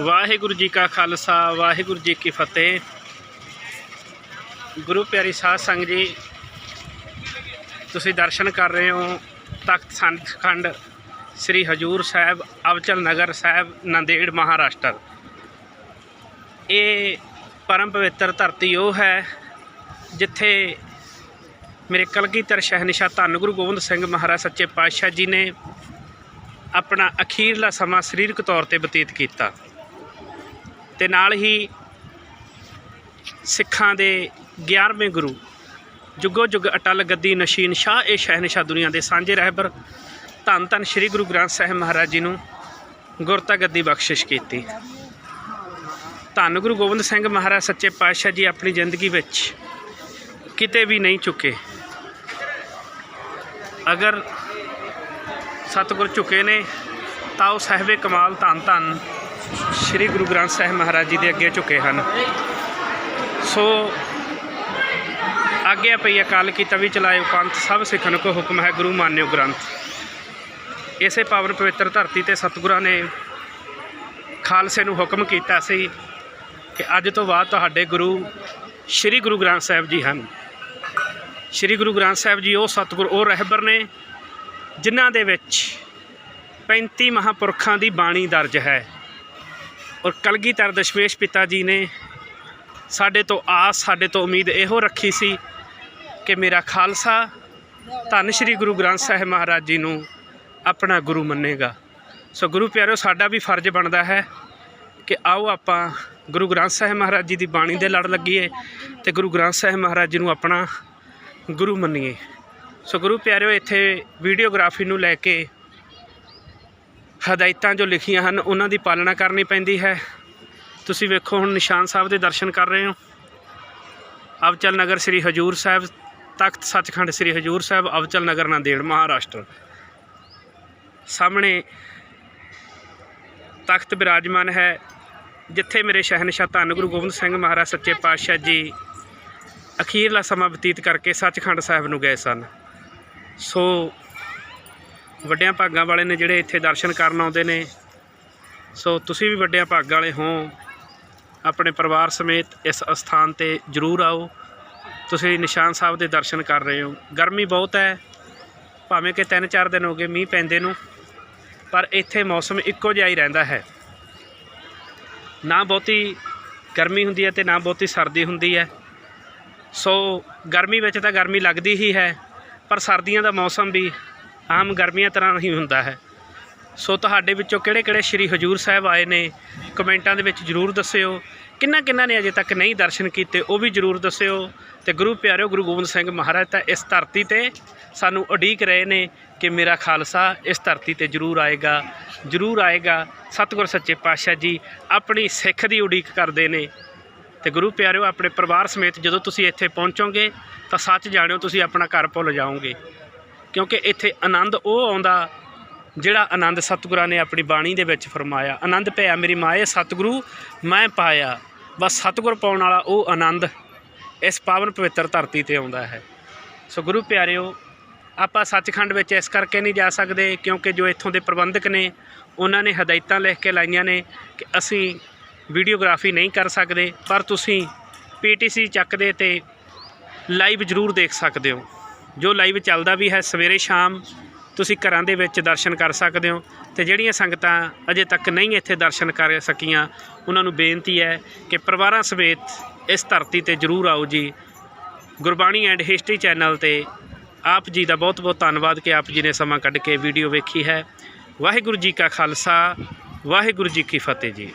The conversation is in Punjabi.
ਵਾਹਿਗੁਰੂ ਜੀ ਕਾ ਖਾਲਸਾ, ਵਾਹਿਗੁਰੂ ਜੀ ਕੀ ਫਤਿਹ। ਗੁਰੂ ਪਿਆਰੀ ਸਾਧ ਸੰਗਤ ਜੀ, ਤੁਸੀਂ ਦਰਸ਼ਨ ਕਰ ਰਹੇ ਹੋ ਤਖਤ ਸੰਤਖੰਡ ਸ੍ਰੀ ਹਜੂਰ ਸਾਹਿਬ, ਅਵਚਲ ਨਗਰ ਸਾਹਿਬ, ਨੰਦੇੜ ਮਹਾਰਾਸ਼ਟਰ। ਇਹ ਪਰਮ ਪਵਿੱਤਰ ਧਰਤੀ ਉਹ ਹੈ ਜਿੱਥੇ ਮੇਰੇ ਕਲਗੀਧਰ ਸ਼ਹਿਨशाह ਧੰਨ ਗੁਰੂ ਗੋਬਿੰਦ ਸਿੰਘ ਮਹਾਰਾਜ ਸੱਚੇ ਪਾਤਸ਼ਾਹ ਜੀ ਨੇ ਆਪਣਾ ਅਖੀਰਲਾ ਸਮਾਂ ਸਰੀਰਕ ਤੌਰ ਤੇ ਬਤੀਤ ਕੀਤਾ। ਤੇ ਨਾਲ ਹੀ ਸਿੱਖਾਂ ਦੇ 11ਵੇਂ ਗੁਰੂ, ਜੁਗੋ ਜੁਗ ਅਟਲ ਗੱਦੀ ਨਸ਼ੀਨ ਸ਼ਾਹ ਇਹ ਸ਼ਹਿਨशाह ਦੁਨੀਆ ਦੇ ਸਾਂਝੇ ਰਹਿਬਰ, ਧੰਨ ਧੰਨ ਸ੍ਰੀ ਗੁਰੂ ਗ੍ਰੰਥ ਸਾਹਿਬ ਮਹਾਰਾਜ ਜੀ ਨੂੰ ਗੁਰਤਾ ਗੱਦੀ ਬਖਸ਼ਿਸ਼ ਕੀਤੀ। ਧੰਨ ਗੁਰੂ ਗੋਬਿੰਦ ਸਿੰਘ ਮਹਾਰਾਜ, ਸੱਚੇ ਪਾਤਸ਼ਾਹ ਜੀ ਆਪਣੀ ਜ਼ਿੰਦਗੀ ਵਿੱਚ ਕਿਤੇ ਵੀ ਨਹੀਂ ਚੁੱਕੇ ਅਗਰ ਸਤਿਗੁਰ ਝੁਕੇ ਨੇ, ਤਾਂ ਉਹ ਸਾਹਿਬੇ ਕਮਾਲ ਧੰਨ ਧੰਨ ਸ੍ਰੀ ਗੁਰੂ ਗ੍ਰੰਥ ਸਾਹਿਬ ਮਹਾਰਾਜ ਜੀ ਦੇ ਅੱਗੇ ਝੁਕੇ ਹਨ। ਸੋ ਆਗਿਆ ਪਈ ਅਕਾਲ ਕੀ ਤਵੀ ਚਲਾਇਓ ਪੰਥ ਸਭ ਸਿੱਖਣ ਕੋ ਹੁਕਮ ਹੈ ਗੁਰੂ ਮਾਨਿਓ ਗ੍ਰੰਥ। ਇਸੇ ਪਾਵਨ ਪਵਿੱਤਰ ਧਰਤੀ ਤੇ ਸਤਿਗੁਰਾਂ ਨੇ ਖਾਲਸੇ ਨੂੰ ਹੁਕਮ ਕੀਤਾ ਸੀ ਕਿ ਅੱਜ ਤੋਂ ਬਾਅਦ ਤੁਹਾਡੇ ਗੁਰੂ ਸ੍ਰੀ ਗੁਰੂ ਗ੍ਰੰਥ ਸਾਹਿਬ ਜੀ ਹਨ। ਸ੍ਰੀ ਗੁਰੂ ਗ੍ਰੰਥ ਸਾਹਿਬ ਜੀ ਉਹ ਸਤਿਗੁਰ, ਉਹ ਰਹਿਬਰ ਨੇ, ਜਿਨ੍ਹਾਂ ਦੇ ਵਿੱਚ 35 ਮਹਾਪੁਰਖਾਂ ਦੀ ਬਾਣੀ ਦਰਜ ਹੈ। ਔਰ ਕਲਗੀਧਰ ਦਸ਼ਮੇਸ਼ ਪਿਤਾ ਜੀ ਨੇ ਸਾਡੇ ਤੋਂ ਆਸ, ਸਾਡੇ ਤੋਂ ਉਮੀਦ ਇਹੋ ਰੱਖੀ ਸੀ ਕਿ ਮੇਰਾ ਖਾਲਸਾ ਧੰਨ ਸ਼੍ਰੀ ਗੁਰੂ ਗ੍ਰੰਥ ਸਾਹਿਬ ਮਹਾਰਾਜ ਜੀ ਨੂੰ ਆਪਣਾ ਗੁਰੂ ਮੰਨੇਗਾ। ਸੋ ਗੁਰੂ ਪਿਆਰਿਓ, ਸਾਡਾ ਵੀ ਫਰਜ਼ ਬਣਦਾ ਹੈ ਕਿ ਆਓ ਆਪਾਂ ਗੁਰੂ ਗ੍ਰੰਥ ਸਾਹਿਬ ਮਹਾਰਾਜ ਜੀ ਦੀ ਬਾਣੀ ਦੇ ਲੜ ਲੱਗੀਏ ਤੇ ਗੁਰੂ ਗ੍ਰੰਥ ਸਾਹਿਬ ਮਹਾਰਾਜ ਜੀ ਨੂੰ ਆਪਣਾ ਗੁਰੂ ਮੰਨੀਏ। ਸੋ ਗੁਰੂ ਪਿਆਰਿਓ, ਇੱਥੇ ਵੀਡੀਓਗ੍ਰਾਫੀ ਨੂੰ ਲੈ ਕੇ ਹਦਾਇਤਾਂ ਜੋ ਲਿਖੀਆਂ ਹਨ, ਉਹਨਾਂ ਦੀ ਪਾਲਣਾ ਕਰਨੀ ਪੈਂਦੀ ਹੈ। ਤੁਸੀਂ ਵੇਖੋ, ਹੁਣ ਨਿਸ਼ਾਨ ਸਾਹਿਬ ਦੇ ਦਰਸ਼ਨ ਕਰ ਰਹੇ ਹੋ। ਅਵਚਲ ਨਗਰ ਸ੍ਰੀ ਹਜੂਰ ਸਾਹਿਬ ਤਖਤ ਸੱਚਖੰਡ ਸ੍ਰੀ ਹਜੂਰ ਸਾਹਿਬ, ਅਵਚਲ ਨਗਰ ਨਾਂਦੇੜ ਮਹਾਰਾਸ਼ਟਰ। ਸਾਹਮਣੇ ਤਖਤ ਬਿਰਾਜਮਾਨ ਹੈ, ਜਿੱਥੇ ਮੇਰੇ ਸ਼ਹਿਨशाह ਧੰਨ ਗੁਰੂ ਗੋਬਿੰਦ ਸਿੰਘ ਮਹਾਰਾਜ ਸੱਚੇ ਪਾਤਸ਼ਾਹ ਜੀ ਅਖੀਰਲਾ ਸਮਾਂ ਬਤੀਤ ਕਰਕੇ ਸੱਚਖੰਡ ਸਾਹਿਬ ਨੂੰ ਗਏ ਸਨ। ਸੋ ਵੱਡਿਆਂ ਭਾਗਾਂ ਵਾਲੇ ਨੇ ਜਿਹੜੇ ਇੱਥੇ ਦਰਸ਼ਨ ਕਰਨ ਆਉਂਦੇ ਨੇ। ਸੋ ਤੁਸੀਂ ਵੀ ਵੱਡਿਆਂ ਭਾਗਾਂ ਵਾਲੇ ਹੋ। ਆਪਣੇ ਪਰਿਵਾਰ ਸਮੇਤ ਇਸ ਅਸਥਾਨ ਤੇ ਜ਼ਰੂਰ ਆਓ। ਤੁਸੀਂ ਨਿਸ਼ਾਨ ਸਾਹਿਬ ਦੇ ਦਰਸ਼ਨ ਕਰ ਰਹੇ ਹੋ। ਗਰਮੀ ਬਹੁਤ ਹੈ। ਭਾਵੇਂ ਕਿ 3-4 ਦਿਨ ਹੋ ਗਏ ਮੀਂਹ ਪੈਂਦੇ ਨੂੰ, ਪਰ ਇੱਥੇ ਮੌਸਮ ਇੱਕੋ ਜਿਹਾ ਹੀ ਰਹਿੰਦਾ ਹੈ। ਨਾ ਬਹੁਤੀ ਗਰਮੀ ਹੁੰਦੀ ਹੈ ਤੇ ਨਾ ਬਹੁਤੀ ਸਰਦੀ ਹੁੰਦੀ ਹੈ। ਸੋ ਗਰਮੀ ਵਿੱਚ ਤਾਂ ਗਰਮੀ ਲੱਗਦੀ ਹੀ ਹੈ, ਪਰ ਸਰਦੀਆਂ ਦਾ ਮੌਸਮ ਵੀ ਆਮ ਗਰਮੀਆਂ ਤਰ੍ਹਾਂ ਹੀ ਹੁੰਦਾ ਹੈ। ਸੋ ਤੁਹਾਡੇ ਵਿੱਚੋਂ ਕਿਹੜੇ ਕਿਹੜੇ ਸ਼੍ਰੀ ਹਜੂਰ ਸਾਹਿਬ ਆਏ ਨੇ? ਕਮੈਂਟਾਂ ਦੇ ਵਿੱਚ ਜਰੂਰ ਦੱਸਿਓ। ਕਿੰਨਾ ਕਿੰਨਾ ਨੇ ਅਜੇ ਤੱਕ ਨਹੀਂ ਦਰਸ਼ਨ ਕੀਤੇ, ਉਹ ਵੀ ਜਰੂਰ ਦੱਸਿਓ। ਤੇ ਗੁਰੂ ਪਿਆਰਿਓ, ਗੁਰੂ ਗੋਬਿੰਦ ਸਿੰਘ ਮਹਾਰਾਜ ਤਾਂ ਇਸ ਧਰਤੀ ਤੇ ਸਾਨੂੰ ਉਡੀਕ ਰਹੇ ਨੇ ਕਿ ਮੇਰਾ ਖਾਲਸਾ ਇਸ ਧਰਤੀ ਤੇ ਜਰੂਰ ਆਏਗਾ ਜਰੂਰ ਆਏਗਾ। ਸਤਿਗੁਰ ਸੱਚੇ ਪਾਤਸ਼ਾਹ ਜੀ ਆਪਣੀ ਸਿੱਖ ਦੀ ਉਡੀਕ ਕਰਦੇ ਨੇ। ਤੇ ਗੁਰੂ ਪਿਆਰਿਓ, ਆਪਣੇ ਪਰਿਵਾਰ ਸਮੇਤ ਜਦੋਂ ਤੁਸੀਂ ਇੱਥੇ ਪਹੁੰਚੋਗੇ ਤਾਂ ਸੱਚ ਜਾਣਿਓ, ਤੁਸੀਂ ਆਪਣਾ ਘਰ ਭੁੱਲ ਜਾਓਗੇ। ਕਿਉਂਕਿ ਇੱਥੇ ਆਨੰਦ ਉਹ ਆਉਂਦਾ ਜਿਹੜਾ ਆਨੰਦ ਸਤਿਗੁਰਾਂ ਨੇ ਆਪਣੀ ਬਾਣੀ ਦੇ ਵਿੱਚ ਫਰਮਾਇਆ। ਆਨੰਦ ਪਿਆ, ਮੇਰੀ ਮਾਏ ਸਤਿਗੁਰੂ ਮੈਂ ਪਾਇਆ। ਬਸ ਸਤਿਗੁਰ ਪਾਉਣ ਵਾਲਾ ਉਹ ਆਨੰਦ ਇਸ ਪਾਵਨ ਪਵਿੱਤਰ ਧਰਤੀ ਤੇ ਆਉਂਦਾ ਹੈ। ਸੋ ਗੁਰੂ ਪਿਆਰਿਓ, ਆਪਾਂ ਸੱਚਖੰਡ ਵਿੱਚ ਇਸ ਕਰਕੇ ਨਹੀਂ ਜਾ ਸਕਦੇ ਕਿਉਂਕਿ ਜੋ ਇੱਥੋਂ ਦੇ ਪ੍ਰਬੰਧਕ ਨੇ, ਉਹਨਾਂ ਨੇ ਹਦਾਇਤਾਂ ਲਿਖ ਕੇ ਲਾਈਆਂ ਨੇ ਕਿ ਅਸੀਂ ਵੀਡੀਓਗ੍ਰਾਫੀ ਨਹੀਂ ਕਰ ਸਕਦੇ, ਪਰ ਤੁਸੀਂ ਪੀਟੀਸੀ ਚੱਕਦੇ ਤੇ ਲਾਈਵ ਜ਼ਰੂਰ ਦੇਖ ਸਕਦੇ ਹੋ। ਜੋ ਲਾਈਵ ਚੱਲਦਾ ਵੀ ਹੈ ਸਵੇਰੇ ਸ਼ਾਮ, ਤੁਸੀਂ ਘਰਾਂ ਦੇ ਵਿੱਚ ਦਰਸ਼ਨ ਕਰ ਸਕਦੇ ਹੋ ਤੇ ਜਿਹੜੀਆਂ ਸੰਗਤਾਂ ਅਜੇ ਤੱਕ ਨਹੀਂ ਇੱਥੇ ਦਰਸ਼ਨ ਕਰ ਸਕੀਆਂ, ਉਹਨਾਂ ਨੂੰ ਬੇਨਤੀ ਹੈ ਕਿ ਪਰਿਵਾਰਾਂ ਸਮੇਤ ਇਸ ਧਰਤੀ ਤੇ ਜ਼ਰੂਰ ਆਓ ਜੀ। ਗੁਰਬਾਣੀ ਐਂਡ ਹਿਸਟਰੀ ਚੈਨਲ ਤੇ ਆਪ ਜੀ ਦਾ ਬਹੁਤ ਬਹੁਤ ਧੰਨਵਾਦ ਕਿ ਆਪ ਜੀ ਨੇ ਸਮਾਂ ਕੱਢ ਕੇ ਵੀਡੀਓ ਵੇਖੀ ਹੈ। ਵਾਹਿਗੁਰੂ ਜੀ ਕਾ ਖਾਲਸਾ, ਵਾਹਿਗੁਰੂ ਜੀ ਕੀ ਫਤਿਹ ਜੀ।